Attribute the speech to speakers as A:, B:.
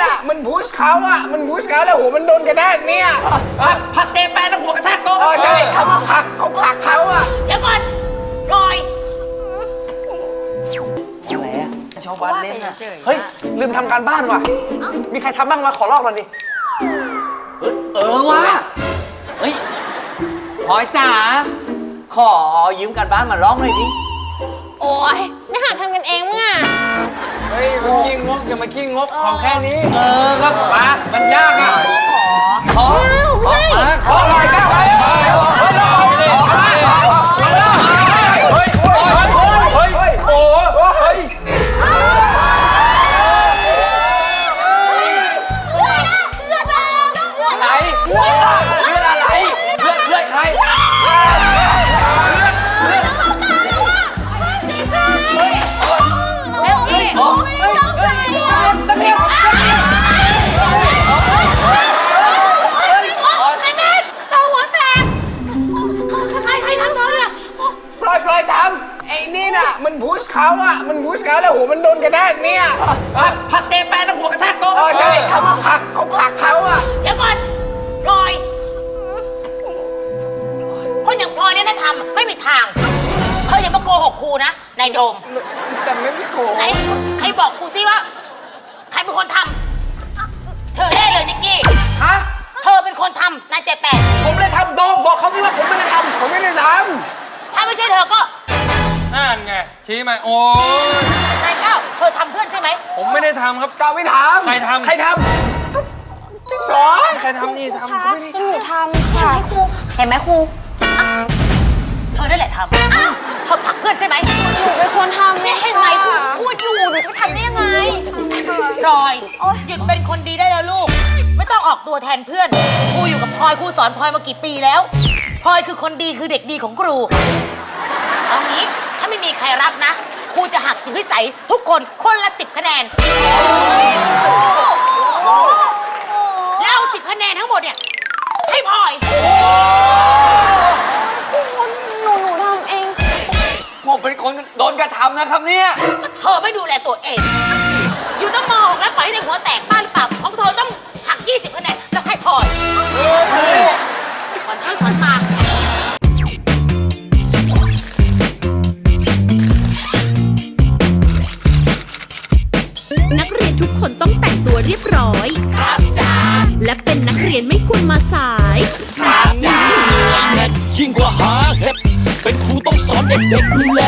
A: น่ะ มันพุชเขาอะมันพุชเขาแล้วหัวมันโดนกระแทกเนี่ย
B: ผักผักเตะแปะแล้วหัวกระแทกโต๊ะ
A: เออใช่เขามาผลักเขาผลักเขาอะ
C: เดี๋ยวก่อนรอย
B: อะไรอะชาวบ้านเล่นอะ
D: เฮ้ย ลืมทำการบ้านว่ะ มีใครทำบ้างมาขอลอกมันดิ
B: เออว่ะเฮ้ยพลอยจ๋าขอยืมกันบ้านมาร้องหน่อยดิ
E: โอ้ยไม่หาทำกันเองมั้งอะ
F: เฮ้ยมันขี้งกอย่ามาขี้งกของแค่นี้
B: เออก็มามันยากอะขอขอมาขอหน่อ ปล่อย
A: ปล่อยทำไอ้นี่น่ะ มันพุชเขาอะมันพุชเขาแล้วหัวมันโดนกระแทกเนี่ย
B: ผักผักเตะแปะแล้วหัวกระแทกโต๊ะ
A: เออใช่เขามาผลักเขาผลักเขาอะ
C: เดี๋ยวก่อนรอย คนอย่างพลอยเนี่ยนะทำไม่มีทางเธออย่ามาโกหกครูนะนายโดม
A: แต่ไม่ได้โกง
C: ไหนใครบอกครูซิว่า ใครเป็นคนทำเธอแน่เลยนิกกี้
B: ฮะ
C: เธอเป็นคนทำนายเจแปด
B: ผมเลยทำโดมบอกเขาสิว่าผมไม่ได้ท
A: ผมไม่ได้ท
C: ถ้าไม่ใช่เธอก็
F: นั่นไง ชี้มา โอ้ย
C: นายเก้าเธอทำเพื่อนใช่ไหม
F: ผมไม่ได้ทำครับำ
A: ก้าวไม่ทำ
F: ใครทำ
A: ใครทำจริงเหรอ
F: ใครทำนี่ทำ
E: คะหนูทำค่ะครูเห็นไหมครู
C: เธอนั่นแหละทำอ้าวเธอผลักเพื่อนใช่ไหม
E: หนูเป็นคนทำเนี่ยเห็นไหมครูพูดอยู่หนูจะไปทำได้ยังไง
C: รอยหยุดเป็นคนดีได้แล้วลูก ไม่ต้องออกตัวแทนเพื่อนครูอยู่กับพลอยครูสอนพลอยมากี่ปีแล้วพลอยคือคนดีคือเด็กดีของครูเอางี้ถ้า ไม่มีใครรับนะครูจะหักจิตวิสัยทุกคนคนละสิบคะแนน แล้วเอาสิบคะแนนทั้งหมดเนี่ย ให้พลอย
E: ครูหนูหนูทำเองำ
B: ผมเป็นคนโดนกระทำนะครับเนี่ย
C: เธอไม่ดูแลตัวเอง
G: เรียบร้อย ครับจ้าและเป็นนักเรียนไม่ควรมาสาย
H: ยิ่งกว่าหาเห็ดเป็นครูต้องสอนเด็กๆดูแล